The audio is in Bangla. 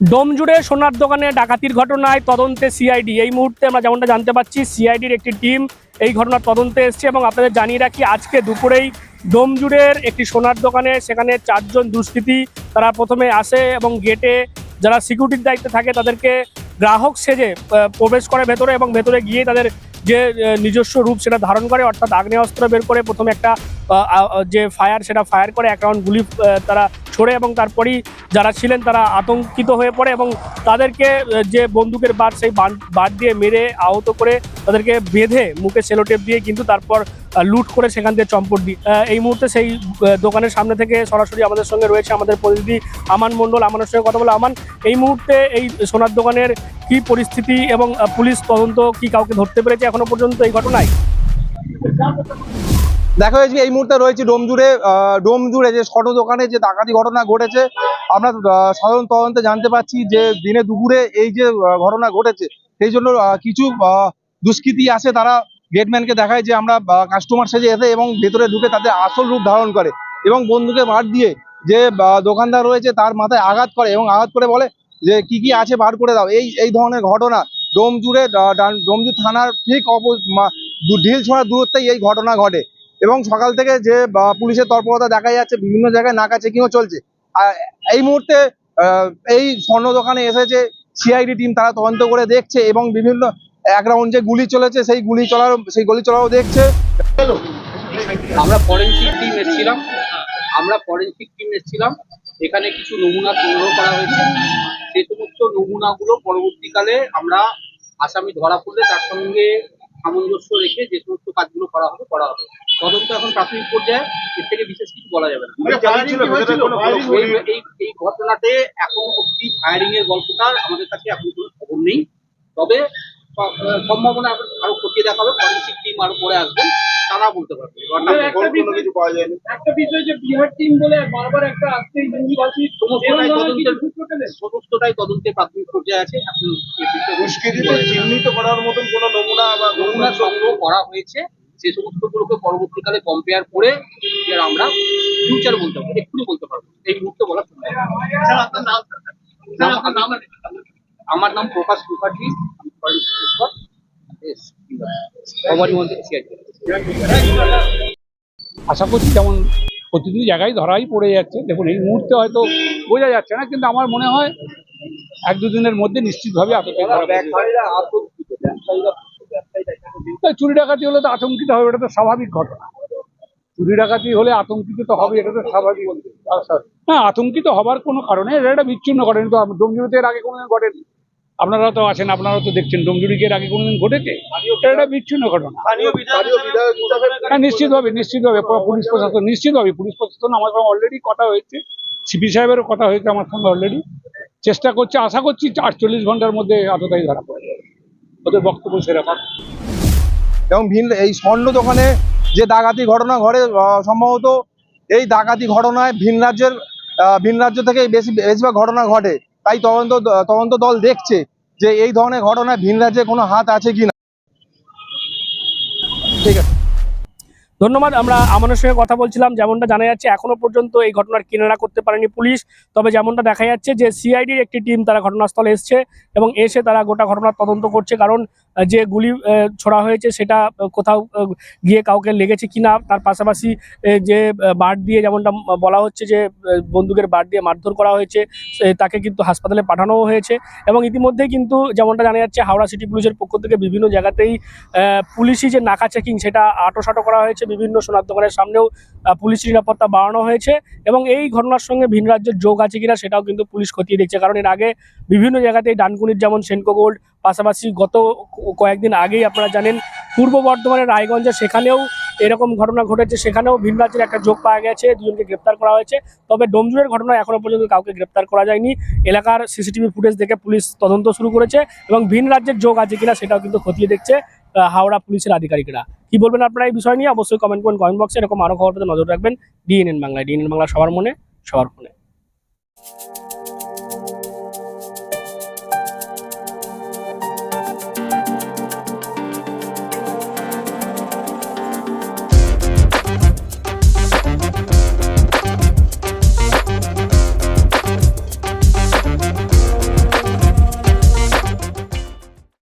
ডোমজুড়ে সোনার দোকানে ডাকাতির ঘটনায় তদন্তে সিআইডি এই মুহূর্তে আমরা যেমনটা জানতে পারছি সিআইডির একটি টিম এই ঘটনার তদন্তে এসছে এবং আপনাদের জানিয়ে রাখি, আজকে দুপুরেই ডোমজুড়ের একটি সোনার দোকানে সেখানে চারজন দুষ্কৃতী তারা প্রথমে আসে এবং গেটে যারা সিকিউরিটির দায়িত্বে থাকে তাদেরকে গ্রাহক সেজে প্রবেশ করে ভেতরে এবং ভেতরে গিয়ে তাদের যে নিজস্ব রূপ সেটা ধারণ করে, অর্থাৎ আগ্নেয়াস্ত্র বের করে প্রথমে একটা যে ফায়ার সেটা ফায়ার করে, এক রাউন্ড গুলি তারা ছোড়ে এবং তারপরেই যারা ছিলেন তারা আতঙ্কিত হয়ে পড়ে এবং তাদেরকে যে বন্দুকের বার সেই বার দিয়ে মেরে আহত করে তাদেরকে বেঁধে মুখে সেলোটেপ দিয়ে কিন্তু তারপর লুট করে সেখান থেকে চম্পট দিই এই মুহূর্তে সেই দোকানের সামনে থেকে সরাসরি আমাদের সঙ্গে রয়েছে আমাদের প্রতিনিধি আমান মণ্ডল। আমানের সঙ্গে কথা বলে। আমান, এই মুহূর্তে এই সোনার দোকানের কি পরিস্থিতি এবং পুলিশ তদন্ত কি কাউকে ধরতে পেরেছে এখনও পর্যন্ত এই ঘটনায়? দেখা হয়েছে এই মুহূর্তে রয়েছে ডোমজুড়ে ডোমজুড়ে যে ছোট দোকানে যে ডাকাতি ঘটনা ঘটেছে, আমরা সাধারণ তদন্তে জানতে পারছি যে দিনে দুপুরে এই যে ঘটনা ঘটেছে, সেই জন্য কিছু দুষ্কৃতী আসে তারা গেটম্যানকে দেখায় যে আমরা কাস্টমার সেজে এসে এবং ভেতরে ঢুকে তাদের আসল রূপ ধারণ করে এবং বন্ধুকে বার দিয়ে যে দোকানদার রয়েছে তার মাথায় আঘাত করে এবং আঘাত করে বলে যে, কি কি আছে বার করে দাও। এই এই ধরনের ঘটনা ডোমজুড়ে ডোমজুর থানার ঠিক অপো ঢিল ছোঁড়া দূরত্বেই এই ঘটনা ঘটে। এবং সকাল থেকে যে পুলিশের তৎপরতা দেখা যাচ্ছে, বিভিন্ন জায়গায় নাকা চেকিংও চলছে। আর এই মুহূর্তে এই স্বর্ণ দোকানে এসেছে সিআইডি টিম তারা তদন্ত করে দেখছে এবং বিভিন্ন এক রাউন্ড যে গুলি চলেছে, সেই গুলি চলার, সেই গুলি চলাও দেখছে। আমরা ফরেন্সিক টিম এসেছিলাম। আমরা ফরেন্সিক টিম এসেছিলাম। এখানে কিছু নমুনা সংগ্রহ করা হয়েছে। সেই সমস্ত নমুনাগুলো পরবর্তীকালে আমরা আসামি ধরা পড়লে তার সঙ্গে সামঞ্জস্য রেখে যে সমস্ত কাজগুলো করা হবে করা হবে। তদন্ত এখন প্রাথমিক পর্যায়ে এর থেকে বিশেষ কিছু বলা যাবে না। এই- এই এই ঘটনাতে এখন অব্দি ফায়ারিং এর গল্পটা আমাদের কাছে এখন কোনো খবর নেই। তবে সম্ভাবনা আরও খতিয়ে দেখা হবে ফরেন্সিক টিম আরও পরে আসবেন তারা বলতে পারবে। একটা বিষয় যে বিহার টিম বলে বারবার একটা তদন্তের সমস্তটাই তদন্তের প্রাথমিক পর্যায়ে আছে এখন চিহ্নিত করার মতন কোনো নমুনা বা নমুনা সংগ্রহ করা হয়েছে সে সমস্তগুলোকে পরবর্তীকালে কম্পেয়ার করে আমরা ফিউচার বলতে পারব এক্ষুনি বলতে পারব এই মুহূর্তে বলা। নাম- নাম- আমার নাম প্রকাশ মুখার্জি আশা করছি যেমন প্রতিটি জায়গায় ধরাই পড়ে যাচ্ছে। দেখুন এই মুহূর্তে হয়তো বোঝা যাচ্ছে না কিন্তু আমার মনে হয় এক দুদিনের মধ্যে নিশ্চিতভাবে। তা চুরি ডাকাতি হলে তো আতঙ্কিত হবে এটা তো স্বাভাবিক ঘটনা। চুরি ডাকাতি হলে আতঙ্কিত তো হবে এটা তো স্বাভাবিক। হ্যাঁ আতঙ্কিত হবার কোনো কারণে এটা একটা বিচ্ছিন্ন ঘটনা তো ডোমজুড়িতে এর আগে কোনোদিন ঘটেনি? আপনারা তো আছেন আপনারা তো দেখছেন ডোমজুড়িকে এর আগে কোনোদিন ঘটেছে? এটা একটা বিচ্ছিন্ন ঘটনা। হ্যাঁ নিশ্চিতভাবে নিশ্চিতভাবে পুলিশ প্রশাসন নিশ্চিতভাবে পুলিশ প্রশাসন আমার সঙ্গে অলরেডি কথা হয়েছে। সিপি সাহেবেরও কথা হয়েছে আমার সঙ্গে অলরেডি চেষ্টা করছে আশা করছি আটচল্লিশ ঘণ্টার মধ্যে আততাই ধরা পড়ে যাবে। ওদের বক্তব্য সেরকম। এবং ভিন এই স্বর্ণ দোকানে যে ডাকাতি ঘটনা ঘটে সম্ভবত এই ডাকাতি ঘটনায় ভিন রাজ্যের ভিন রাজ্য থেকে বেশি, বেশিরভাগ ঘটনা ঘটে। তাই তদন্ত তদন্ত দল দেখছে যে এই ধরনের ঘটনায় ভিন রাজ্যে কোনো হাত আছে কি না। ঠিক আছে। ধন্যবাদ, আমরা আমাদের সঙ্গে কথা বলছিলাম, যেমনটা জানা যাচ্ছে এখনও পর্যন্ত এই ঘটনার কিনারা করতে পারেনি পুলিশ, তবে যেমনটা দেখা যাচ্ছে যে সিআইডির একটি টিম তারা ঘটনাস্থলে এসছে এবং এসে তারা গোটা ঘটনার তদন্ত করছে, কারণ যে গুলি ছোড়া হয়েছে সেটা কোথাও গিয়ে কাউকে লেগেছে কিনা তার পাশাপাশি যে বার দিয়ে যেমনটা বলা হচ্ছে যে বন্দুকের বার দিয়ে মারধর করা হয়েছে তাকে কিন্তু হাসপাতালে পাঠানোও হয়েছে এবং ইতিমধ্যে কিন্তু যেমনটা জানা যাচ্ছে হাওড়া সিটি পুলিশের পক্ষ থেকে বিভিন্ন জায়গাতেই পুলিশি যে নাকা চেকিং সেটা আটোসাটো করা হয়েছে, বিভিন্ন সোনার দোকানের সামনেও পুলিশ নিরাপত্তা বাড়ানো হয়েছে এবং এই ঘটনার সঙ্গে ভিন রাজ্যের যোগ আছে কিনা সেটাও কিন্তু পুলিশ খতিয়ে দেখছে। কারণ এর আগে বিভিন্ন জায়গাতেই ডানকুনির যেমন সেনকো গোল্ড পাশাপাশি গত কয়েকদিন আগেই আপনারা জানেন, পূর্ব বর্ধমানের রায়গঞ্জে সেখানেও এরকম ঘটনা ঘটেছে। সেখানেও ভিন রাজ্যের একটা যোগ পাওয়া গেছে, দুজনকে গ্রেপ্তার করা হয়েছে। তবে ডোমজুরের ঘটনা এখনও পর্যন্ত কাউকে গ্রেপ্তার করা যায়নি। এলাকার সিসিটিভি ফুটেজ দেখে পুলিশ তদন্ত শুরু করেছে এবং ভিন রাজ্যের যোগ আছে কিনা সেটাও কিন্তু খতিয়ে দেখছে হাওড়া পুলিশের আধিকারিকরা। কি বলবেন আপনারা এই বিষয় নিয়ে? অবশ্যই কমেন্ট করুন কমেন্ট বক্সে এরকম আরও খবর নজর রাখবেন। ডিএনএন বাংলায় ডিএনএন বাংলা সবার মনে, সবার ফোনে।